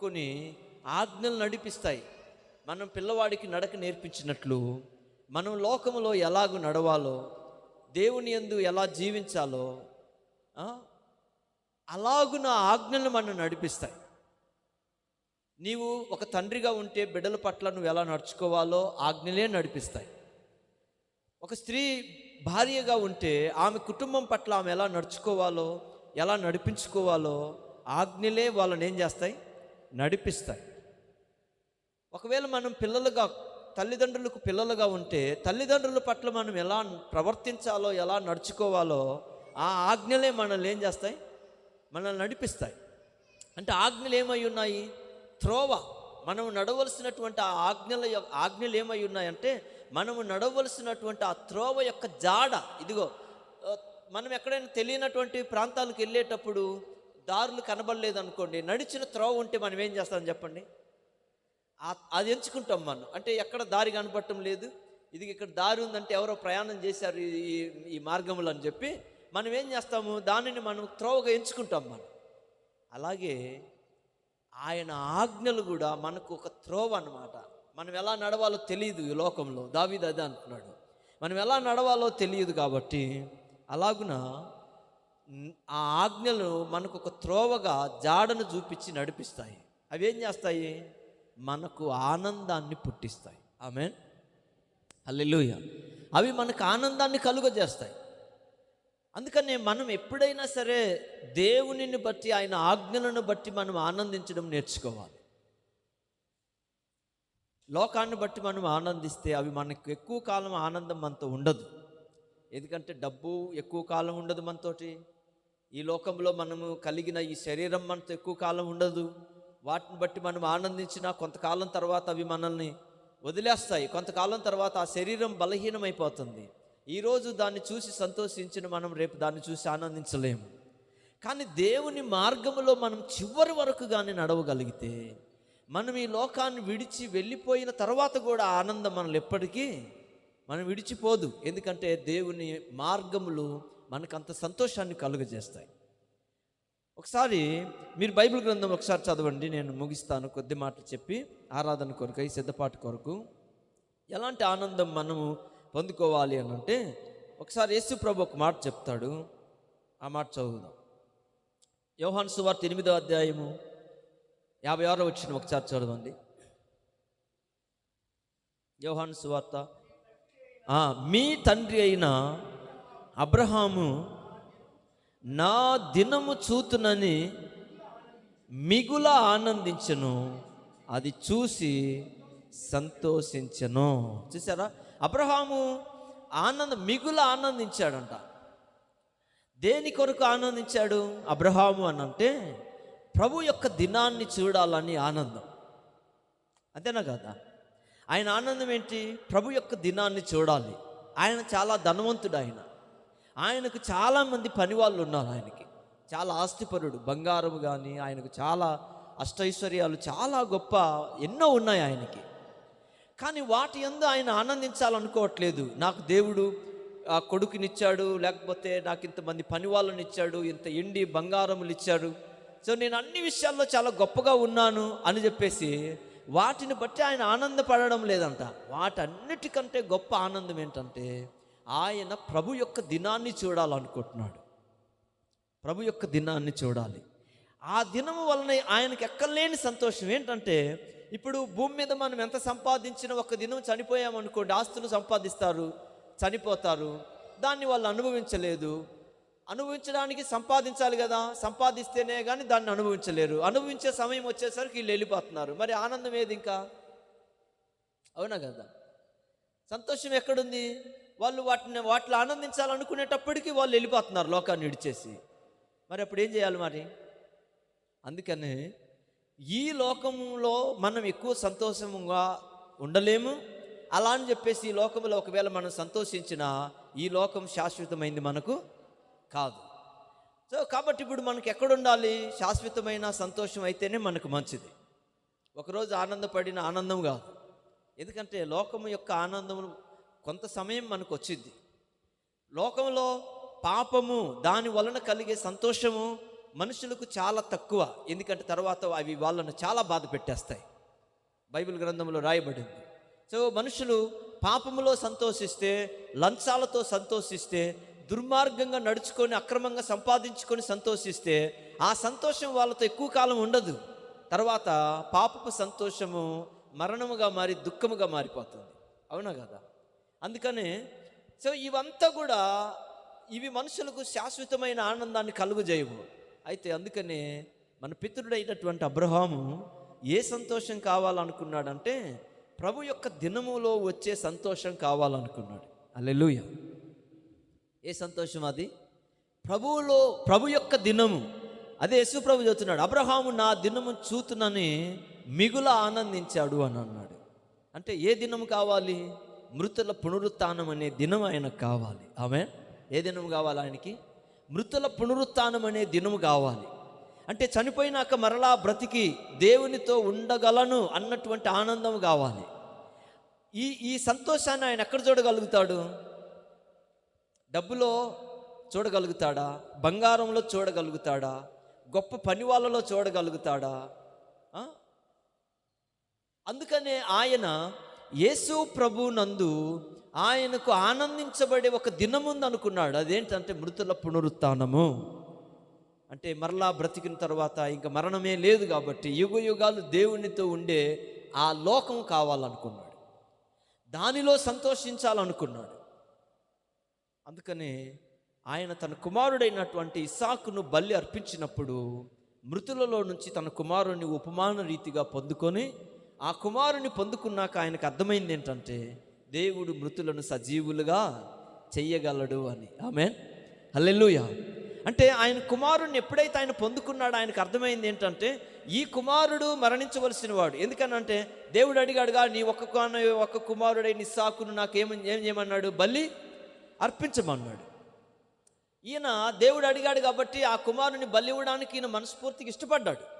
కొన్ని ఆజ్ఞలు నడిపిస్తాయి. మనం పిల్లవాడికి నడక నేర్పించినట్లు మనం లోకంలో ఎలాగూ నడవాలో దేవుని యందు ఎలా జీవించాలో అలాగున ఆజ్ఞలు మనం నడిపిస్తాయి. నీవు ఒక తండ్రిగా ఉంటే బిడ్డల పట్ల నువ్వు ఎలా నడుచుకోవాలో ఆజ్ఞలే నడిపిస్తాయి. ఒక స్త్రీ భార్యగా ఉంటే ఆమె కుటుంబం పట్ల ఆమె ఎలా నడుచుకోవాలో ఎలా నడిపించుకోవాలో ఆజ్ఞలే వాళ్ళని ఏం చేస్తాయి? నడిపిస్తాయి. ఒకవేళ మనం పిల్లలుగా తల్లిదండ్రులకు పిల్లలుగా ఉంటే తల్లిదండ్రుల పట్ల మనం ఎలా ప్రవర్తించాలో ఎలా నడుచుకోవాలో ఆ ఆజ్ఞలే మనల్ని ఏం చేస్తాయి? మనల్ని నడిపిస్తాయి. అంటే ఆజ్ఞలు ఏమై ఉన్నాయి? త్రోవ. మనం నడవలసినటువంటి ఆ ఆజ్ఞల ఆజ్ఞలు ఏమై ఉన్నాయంటే మనము నడవలసినటువంటి ఆ త్రోవ యొక్క జాడ. ఇదిగో మనం ఎక్కడైనా తెలియనటువంటి ప్రాంతాలకు వెళ్ళేటప్పుడు దారులు కనబడలేదు అనుకోండి నడిచిన త్రోవ ఉంటే మనం ఏం చేస్తాం చెప్పండి? అది ఎంచుకుంటాం మనం. అంటే ఎక్కడ దారి కనపడటం లేదు. ఇది ఇక్కడ దారి ఉందంటే ఎవరో ప్రయాణం చేశారు ఈ- ఈ మార్గములు అని చెప్పి మనం ఏం చేస్తాము? దానిని మనం త్రోవగా ఎంచుకుంటాం మనం. అలాగే ఆయన ఆజ్ఞలు కూడా మనకు ఒక త్రోవ అనమాట మనం ఎలా నడవాలో తెలియదు ఈ లోకంలో. దావిదది అంటున్నాడు. మనం ఎలా నడవాలో తెలియదు కాబట్టి అలాగున ఆ ఆజ్ఞలు మనకు ఒక త్రోవగా జాడను చూపించి నడిపిస్తాయి. అవి ఏం చేస్తాయి? మనకు ఆనందాన్ని పుట్టిస్తాయి. ఆమె అల్లెలుయ అవి మనకు ఆనందాన్ని కలుగజేస్తాయి. అందుకనే మనం ఎప్పుడైనా సరే దేవునిని బట్టి ఆయన ఆజ్ఞలను బట్టి మనం ఆనందించడం నేర్చుకోవాలి. లోకాన్ని బట్టి మనం ఆనందిస్తే అవి మనకు ఎక్కువ కాలం ఆనందం మనతో ఉండదు. ఎందుకంటే డబ్బు ఎక్కువ కాలం ఉండదు మనతోటి. ఈ లోకంలో మనము కలిగిన ఈ శరీరం మనతో ఎక్కువ కాలం ఉండదు. వాటిని బట్టి మనం ఆనందించిన కొంతకాలం తర్వాత అవి మనల్ని వదిలేస్తాయి. కొంతకాలం తర్వాత ఆ శరీరం బలహీనమైపోతుంది. ఈరోజు దాన్ని చూసి సంతోషించిన మనం రేపు దాన్ని చూసి ఆనందించలేము. కానీ దేవుని మార్గములో మనం చివరి వరకు కానీ నడవగలిగితే మనం ఈ లోకాన్ని విడిచి వెళ్ళిపోయిన తర్వాత కూడా ఆనందం మనల్ని ఎప్పటికీ మనం విడిచిపోదు. ఎందుకంటే దేవుని మార్గములు మనకు అంత సంతోషాన్ని కలుగజేస్తాయి. ఒకసారి మీరు బైబిల్ గ్రంథం ఒకసారి చదవండి నేను ముగిస్తాను. కొద్ది మాటలు చెప్పి ఆరాధన కొరకై సిద్ధపాటు కొరకు. ఎలాంటి ఆనందం మనము పొందుకోవాలి అని అంటే ఒకసారి యేసు ప్రభు ఒక మాట చెప్తాడు. ఆ మాట చదువుదాం. యోహాన్ సువార్త ఎనిమిదో అధ్యాయము యాభై ఆరో వచ్చిన ఒకసారి చదవండి. యోహాన్ సువార్త. మీ తండ్రి అయిన అబ్రహాము నా దినము చూతునని మిగుల ఆనందించను అది చూసి సంతోషించను. చూసారా అబ్రహాము ఆనంద మిగుల ఆనందించాడంట. దేని కొరకు ఆనందించాడు? అబ్రహాము అని అంటే ప్రభు యొక్క దినాన్ని చూడాలని ఆనందం. అంతేనా కదా? ఆయన ఆనందం ఏంటి? ప్రభు యొక్క దినాన్ని చూడాలి. ఆయన చాలా ధనవంతుడు ఆయన. ఆయనకు చాలామంది పనివాళ్ళు ఉన్నారు ఆయనకి. చాలా ఆస్తిపరుడు బంగారం కానీ ఆయనకు చాలా అష్టైశ్వర్యాలు చాలా గొప్ప ఎన్నో ఉన్నాయి ఆయనకి. కానీ వాటి ఎందు ఆయన ఆనందించాలనుకోవట్లేదు. నాకు దేవుడు ఆ కొడుకునిచ్చాడు లేకపోతే నాకు ఇంతమంది పని వాళ్ళని ఇచ్చాడు ఇంత ఎండి బంగారములు ఇచ్చాడు సో నేను అన్ని విషయాల్లో చాలా గొప్పగా ఉన్నాను అని చెప్పేసి వాటిని బట్టి ఆయన ఆనందపడడం లేదంట. వాటన్నిటికంటే గొప్ప ఆనందం ఏంటంటే ఆయన ప్రభు యొక్క దినాన్ని చూడాలనుకుంటున్నాడు. ప్రభు యొక్క దినాన్ని చూడాలి. ఆ దినము వలన ఆయనకి ఎక్కలేని సంతోషం. ఏంటంటే ఇప్పుడు భూమి మీద మనం ఎంత సంపాదించినా ఒక దినం చనిపోయామనుకోండి ఆస్తులు సంపాదిస్తారు చనిపోతారు. దాన్ని వాళ్ళు అనుభవించలేదు. అనుభవించడానికి సంపాదించాలి కదా సంపాదిస్తేనే కానీ దాన్ని అనుభవించలేరు. అనుభవించే సమయం వచ్చేసరికి వీళ్ళు వెళ్ళిపోతున్నారు. మరి ఆనందం ఏది ఇంకా? అవునా కదా? సంతోషం ఎక్కడుంది? వాళ్ళు వాటిని వాటిలో ఆనందించాలనుకునేటప్పటికీ వాళ్ళు వెళ్ళిపోతున్నారు లోకాన్ని విడిచేసి. మరి అప్పుడు ఏం చేయాలి మరి? అందుకని ఈ లోకంలో మనం ఎక్కువ సంతోషంగా ఉండలేము. అలా అని చెప్పేసి ఈ లోకంలో ఒకవేళ మనం సంతోషించినా ఈ లోకం శాశ్వతమైంది మనకు కాదు. సో కాబట్టి ఇప్పుడు మనకి ఎక్కడ ఉండాలి? శాశ్వతమైన సంతోషం అయితేనే మనకు మంచిది. ఒకరోజు ఆనందపడిన ఆనందం కాదు. ఎందుకంటే లోకము యొక్క ఆనందం కొంత సమయం మనకు వచ్చింది లోకంలో పాపము దాని వలన కలిగే సంతోషము మనుషులకు చాలా తక్కువ. ఎందుకంటే తర్వాత అవి వాళ్ళను చాలా బాధ పెట్టేస్తాయి. బైబిల్ గ్రంథంలో రాయబడింది. సో మనుషులు పాపములో సంతోషిస్తే లంచాలతో సంతోషిస్తే దుర్మార్గంగా నడుచుకొని అక్రమంగా సంపాదించుకొని సంతోషిస్తే ఆ సంతోషం వాళ్ళతో ఎక్కువ కాలం ఉండదు. తర్వాత పాపపు సంతోషము మరణముగా మారి దుఃఖముగా మారిపోతుంది. అవునా కదా? అందుకనే సో ఇవంతా కూడా ఇవి మనుషులకు శాశ్వతమైన ఆనందాన్ని కలుగజేయవు. అయితే అందుకనే మన పితృడైనటువంటి అబ్రహాము ఏ సంతోషం కావాలనుకున్నాడంటే ప్రభు యొక్క దినములో వచ్చే సంతోషం కావాలనుకున్నాడు. అల్లెలుయ ఏ సంతోషం అది? ప్రభువులో ప్రభు యొక్క దినము. అదే యశు ప్రభు చెబుతున్నాడు అబ్రహాము నా దినము చూతునని మిగుల ఆనందించాడు అని అన్నాడు. అంటే ఏ దినము కావాలి? మృతుల పునరుత్నం అనే దినం ఆయనకు కావాలి. ఆమె ఏ దినం కావాలి ఆయనకి? మృతుల పునరుత్నం అనే దినం కావాలి. అంటే చనిపోయినాక మరలా బ్రతికి దేవునితో ఉండగలను అన్నటువంటి ఆనందం కావాలి. ఈ ఈ సంతోషాన్ని ఆయన ఎక్కడ చూడగలుగుతాడు? డబ్బులో చూడగలుగుతాడా? బంగారంలో చూడగలుగుతాడా? గొప్ప పని వాళ్ళలో చూడగలుగుతాడా? అందుకనే ఆయన యేసు ప్రభు నందు ఆయనకు ఆనందించబడే ఒక దినముంది అనుకున్నాడు. అదేంటంటే మృతుల పునరుత్నము. అంటే మరలా బ్రతికిన తర్వాత ఇంకా మరణమే లేదు కాబట్టి యుగ యుగాలు దేవునితో ఉండే ఆ లోకం కావాలనుకున్నాడు. దానిలో సంతోషించాలనుకున్నాడు. అందుకనే ఆయన తన కుమారుడైనటువంటి ఇసాకును బలి అర్పించినప్పుడు మృతులలో నుంచి తన కుమారుని ఉపమాన రీతిగా పొందుకొని ఆ కుమారుని పొందుకున్నాక ఆయనకు అర్థమైంది ఏంటంటే దేవుడు మృతులను సజీవులుగా చెయ్యగలడు అని. ఆమె హల్లెలూయా. అంటే ఆయన కుమారుడిని ఎప్పుడైతే ఆయన పొందుకున్నాడో ఆయనకు అర్థమైంది ఏంటంటే ఈ కుమారుడు మరణించవలసిన వాడు. ఎందుకనంటే దేవుడు అడిగాడుగా నీ ఒక్క ఒక్క కుమారుడై నీ సాకును నాకు ఏమని ఏం చేయమన్నాడు? బలి అర్పించమన్నాడు. ఈయన దేవుడు అడిగాడు కాబట్టి ఆ కుమారుని బలి ఇవ్వడానికి ఈయన మనస్ఫూర్తికి ఇష్టపడ్డాడు.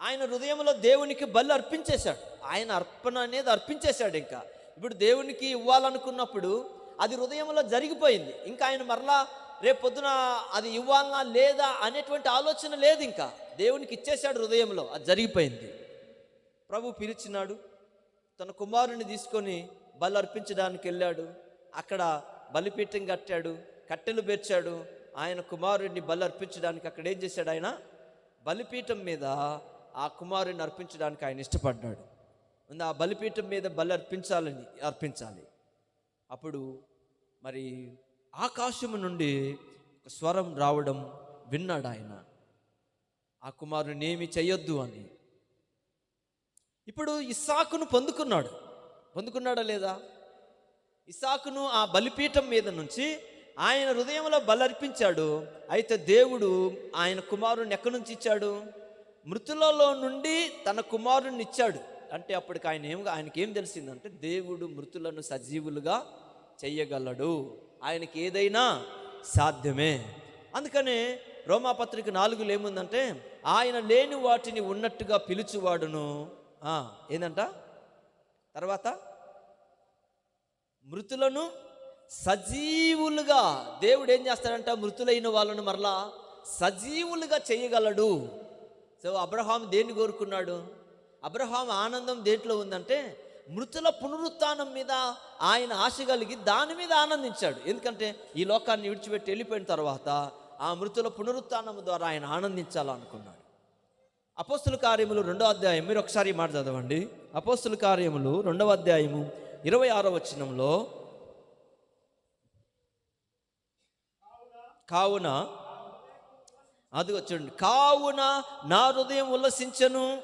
ఆయన హృదయంలో దేవునికి బలి అర్పించేశాడు. ఆయన అర్పణ అనేది అర్పించేశాడు ఇంకా. ఇప్పుడు దేవునికి ఇవ్వాలనుకున్నప్పుడు అది హృదయంలో జరిగిపోయింది. ఇంకా ఆయన మరలా రేపు పొద్దున అది ఇవ్వాలనా లేదా అనేటువంటి ఆలోచన లేదు ఇంకా. దేవునికి ఇచ్చేశాడు హృదయంలో. అది జరిగిపోయింది. ప్రభు పిలిచినాడు. తన కుమారుని తీసుకొని బలి అర్పించడానికి వెళ్ళాడు. అక్కడ బలిపీఠం కట్టాడు. కట్టెలు పేర్చాడు. ఆయన కుమారుడిని బలి అర్పించడానికి అక్కడ ఏం చేశాడు ఆయన? బలిపీఠం మీద ఆ కుమారుని అర్పించడానికి ఆయన ఇష్టపడ్డాడు. ఉంది ఆ బలిపీఠం మీద బలి అర్పించాలని అర్పించాలి. అప్పుడు మరి ఆకాశము నుండి ఒక స్వరం రావడం విన్నాడు ఆయన. ఆ కుమారుని ఏమి చేయొద్దు అని. ఇప్పుడు ఇస్సాకును పొందుకున్నాడు. పొందుకున్నాడా లేదా? ఇసాకును ఆ బలిపీఠం మీద నుంచి ఆయన హృదయంలో బలర్పించాడు అయితే దేవుడు ఆయన కుమారుని ఎక్కడి నుంచి ఇచ్చాడు? మృతులలో నుండి తన కుమారుని ఇచ్చాడు. అంటే అప్పటికి ఆయన ఏం ఆయనకి ఏం తెలిసిందంటే దేవుడు మృతులను సజీవులుగా చెయ్యగలడు ఆయనకి ఏదైనా సాధ్యమే. అందుకనే రోమాపత్రిక నాలుగులో ఏముందంటే ఆయన లేని వాటిని ఉన్నట్టుగా పిలుచువాడును. ఏందంట? తర్వాత మృతులను సజీవులుగా దేవుడు ఏం చేస్తాడంట? మృతులైన వాళ్ళను మరలా సజీవులుగా చేయగలడు. సో అబ్రహాం దేన్ని కోరుకున్నాడు? అబ్రహాం ఆనందం దేంట్లో ఉందంటే మృతుల పునరుత్థానం మీద ఆయన ఆశ కలిగి దాని మీద ఆనందించాడు. ఎందుకంటే ఈ లోకాన్ని విడిచిపెట్టి వెళ్ళిపోయిన తర్వాత ఆ మృతుల పునరుత్థానం ద్వారా ఆయన ఆనందించాలనుకున్నాడు. అపోస్తుల కార్యములు రెండో అధ్యాయం మీరు ఒకసారి మాట చదవండి. అపోస్తుల కార్యములు రెండవ అధ్యాయము ఇరవై ఆరో వచనంలో కావున అది చూడండి. కావున నా హృదయం ఉల్లసించను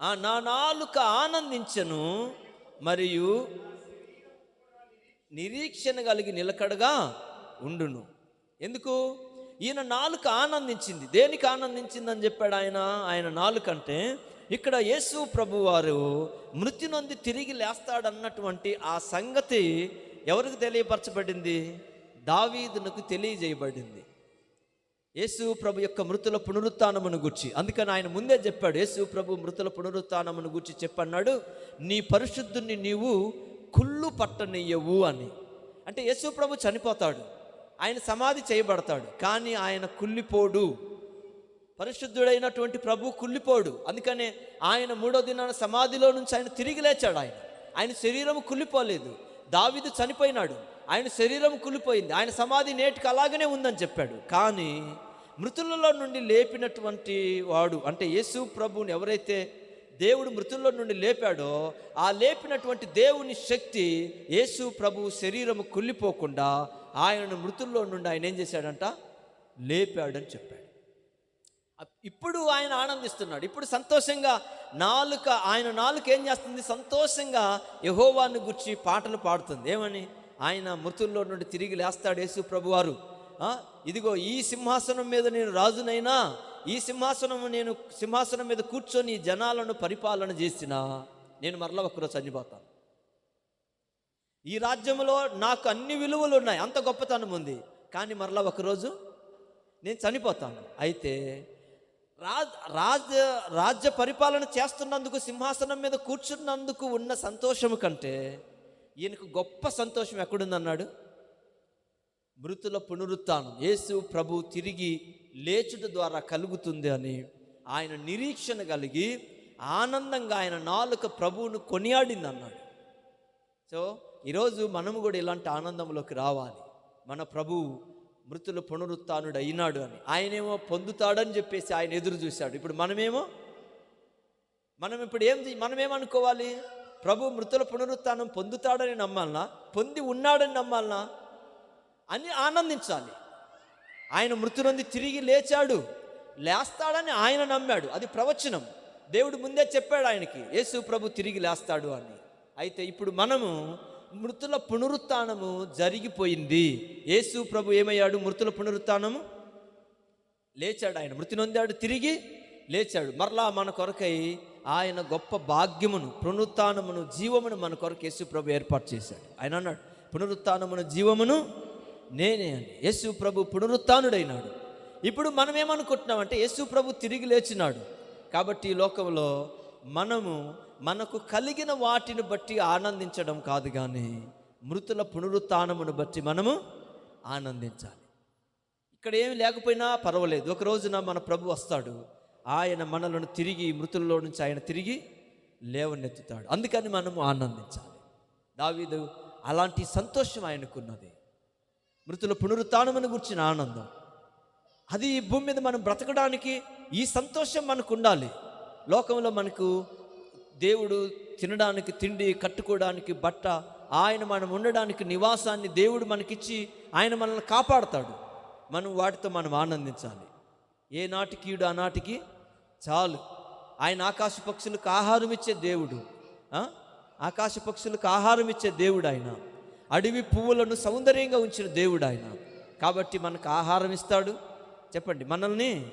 ఆ నా నాలుక ఆనందించను మరియు నిరీక్షణ కలిగి నిలకడగా ఉండును. ఎందుకు? ఈయన నాలుక ఆనందించింది. దేనికి ఆనందించిందని చెప్పాడు ఆయన? ఆయన నాలుక అంటే ఇక్కడ యేసు ప్రభు వారు మృతి నొంది తిరిగి లేస్తాడన్నటువంటి ఆ సంగతి ఎవరికి తెలియపరచబడింది? దావీదునకు తెలియజేయబడింది. యేసు ప్రభు యొక్క మృతుల పునరుత్నమును గుర్చి అందుకని ఆయన ముందే చెప్పాడు యేసు ప్రభు మృతుల పునరుత్నమును గుర్చి చెప్పన్నాడు నీ పరిశుద్ధుని నీవు కుళ్ళు పట్టనియ్యవు అని. అంటే యేసు ప్రభు చనిపోతాడు ఆయన సమాధి చేయబడతాడు కానీ ఆయన కుళ్ళిపోడు. పరిశుద్ధుడైనటువంటి ప్రభు కుళ్ళిపోడు అందుకనే ఆయన మూడో దినాన సమాధిలో నుంచి ఆయన తిరిగి లేచాడు ఆయన. ఆయన శరీరము కుళ్ళిపోలేదు దావిదు చనిపోయినాడు. ఆయన శరీరం కుళ్ళిపోయింది. ఆయన సమాధి నేటికి అలాగనే ఉందని చెప్పాడు. కానీ మృతులలో నుండి లేపినటువంటి వాడు అంటే యేసు ప్రభువుని ఎవరైతే దేవుడు మృతుల్లో నుండి లేపాడో ఆ లేపినటువంటి దేవుని శక్తి యేసు ప్రభు శరీరము కుళ్ళిపోకుండా ఆయనను మృతుల్లో నుండి ఆయన ఏం చేశాడంట? లేపాడని చెప్పాడు. ఇప్పుడు ఆయన ఆనందిస్తున్నాడు. ఇప్పుడు సంతోషంగా నాలుక ఆయన నాలుక ఏం చేస్తుంది? సంతోషంగా యహోవాన్ని గుర్చి పాటలు పాడుతుంది. ఏమని? ఆయన మృతుల్లో నుండి తిరిగి లేస్తాడు యేసు ప్రభువారు. ఇదిగో ఈ సింహాసనం మీద నేను రాజునైనా ఈ సింహాసనం నేను సింహాసనం మీద కూర్చొని జనాలను పరిపాలన చేసిన నేను మరలా ఒకరోజు చనిపోతాను. ఈ రాజ్యంలో నాకు అన్ని విలువలు ఉన్నాయి అంత గొప్పతనం ఉంది కానీ మరలా ఒకరోజు నేను చనిపోతాను. అయితే రాజ్ రాజ్య రాజ్య పరిపాలన చేస్తున్నందుకు సింహాసనం మీద కూర్చున్నందుకు ఉన్న సంతోషము కంటే ఈయనకు గొప్ప సంతోషం ఎక్కడుందన్నాడు? మృతుల పునరుత్నం యేసు ప్రభు తిరిగి లేచుట ద్వారా కలుగుతుంది అని ఆయన నిరీక్షణ కలిగి ఆనందంగా ఆయన నాలుక ప్రభువును కొనియాడింది అన్నాడు సో ఈరోజు మనము కూడా ఇలాంటి ఆనందంలోకి రావాలి. మన ప్రభువు మృతుల పునరుత్నుడు అయినాడు అని. ఆయనేమో పొందుతాడని చెప్పేసి ఆయన ఎదురు చూశాడు. ఇప్పుడు మనమేమో? మనం ఇప్పుడు ఏం మనమేమనుకోవాలి? అనుకోవాలి ప్రభు మృతుల పునరుత్నం పొందుతాడని నమ్మాలనా? పొంది ఉన్నాడని నమ్మాలనా? అని ఆనందించాలి. ఆయన మృతు నుండి తిరిగి లేచాడు. లేస్తాడని ఆయన నమ్మాడు. అది ప్రవచనం. దేవుడు ముందే చెప్పాడు ఆయనకి యేసు ప్రభు తిరిగి లేస్తాడు అని. అయితే ఇప్పుడు మనము మృతుల పునరుత్నము జరిగిపోయింది. యేసు ప్రభు ఏమయ్యాడు? మృతుల పునరుత్నము లేచాడు ఆయన. మృతి నొందాడు తిరిగి లేచాడు. మరలా మన కొరకై ఆయన గొప్ప భాగ్యమును పునరుత్నమును జీవమును మన కొరకు యేసు ప్రభు ఏర్పాటు చేశాడు. ఆయన అన్నాడు పునరుత్నమును జీవమును నేనే అని. యేసు ప్రభు పునరుత్డైనాడు ఇప్పుడు మనం ఏమనుకుంటున్నామంటే యేసు ప్రభు తిరిగి లేచినాడు. కాబట్టి ఈ లోకంలో మనము మనకు కలిగిన వాటిని బట్టి ఆనందించడం కాదు కానీ మృతుల పునరుత్నమును బట్టి మనము ఆనందించాలి. ఇక్కడ ఏమి లేకపోయినా పర్వాలేదు. ఒక రోజున మన ప్రభు వస్తాడు. ఆయన మనలను తిరిగి మృతుల్లో నుంచి ఆయన తిరిగి లేవనెత్తుతాడు. అందుకని మనము ఆనందించాలి. దావీదు అలాంటి సంతోషం ఆయనకున్నది. మృతుల పునరుత్నమును గురించిన ఆనందం. అది ఈ భూమి మీద మనం బ్రతకడానికి ఈ సంతోషం మనకు ఉండాలి లోకంలో మనకు దేవుడు తినడానికి తిండి కట్టుకోవడానికి బట్ట ఆయన మనం ఉండడానికి నివాసాన్ని దేవుడు మనకిచ్చి ఆయన మనల్ని కాపాడతాడు. మనం వాటితో మనం ఆనందించాలి. ఏ నాటికీయుడు ఆ నాటికి? చాలు. ఆయన ఆకాశ పక్షులకు ఆహారం ఇచ్చే దేవుడు. ఆకాశ పక్షులకు ఆహారం ఇచ్చే దేవుడు ఆయన. అడవి పువ్వులను సౌందర్యంగా ఉంచిన దేవుడు ఆయన. కాబట్టి మనకు ఆహారం ఇస్తాడు. చెప్పండి మనల్ని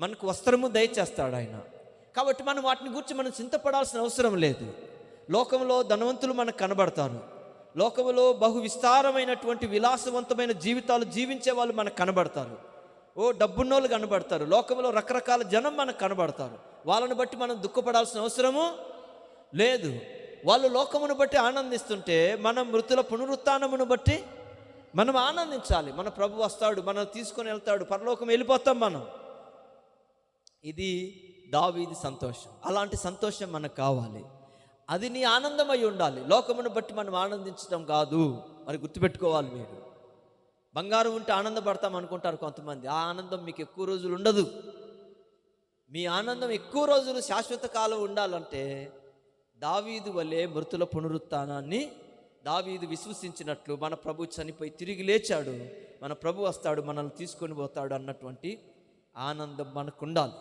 మనకు వస్త్రము దయచేస్తాడు ఆయన. కాబట్టి మనం వాటిని గురించి మనం చింతపడాల్సిన అవసరం లేదు. లోకంలో ధనవంతులు మనకు కనబడతారు. లోకంలో బహు విస్తారమైనటువంటి విలాసవంతమైన జీవితాలు జీవించే వాళ్ళు మనకు కనబడతారు. ఓ డబ్బున్నోళ్ళు కనబడతారు. లోకంలో రకరకాల జనం మనకు కనబడతారు. వాళ్ళని బట్టి మనం దుఃఖపడాల్సిన అవసరము లేదు. వాళ్ళు లోకమును బట్టి ఆనందిస్తుంటే మనం మృతుల పునరుత్నమును బట్టి మనం ఆనందించాలి. మన ప్రభు వస్తాడు మనం తీసుకొని వెళ్తాడు పరలోకం వెళ్ళిపోతాం మనం. ఇది దావీది సంతోషం. అలాంటి సంతోషం మనకు కావాలి. అది నీ ఆనందమై ఉండాలి. లోకమును బట్టి మనం ఆనందించడం కాదు. మరి గుర్తుపెట్టుకోవాలి మీరు. బంగారం ఉంటే ఆనందపడతాం అనుకుంటారు కొంతమంది. ఆ ఆనందం మీకు ఎక్కువ రోజులు ఉండదు. మీ ఆనందం ఎక్కువ రోజులు శాశ్వత కాలం ఉండాలంటే దావీదు వలె మృతుల పునరుత్నాన్ని దావీదు విశ్వసించినట్లు మన ప్రభు చనిపోయి తిరిగి లేచాడు. మన ప్రభు వస్తాడు మనల్ని తీసుకొని పోతాడు అన్నటువంటి ఆనందం మనకు ఉండాలి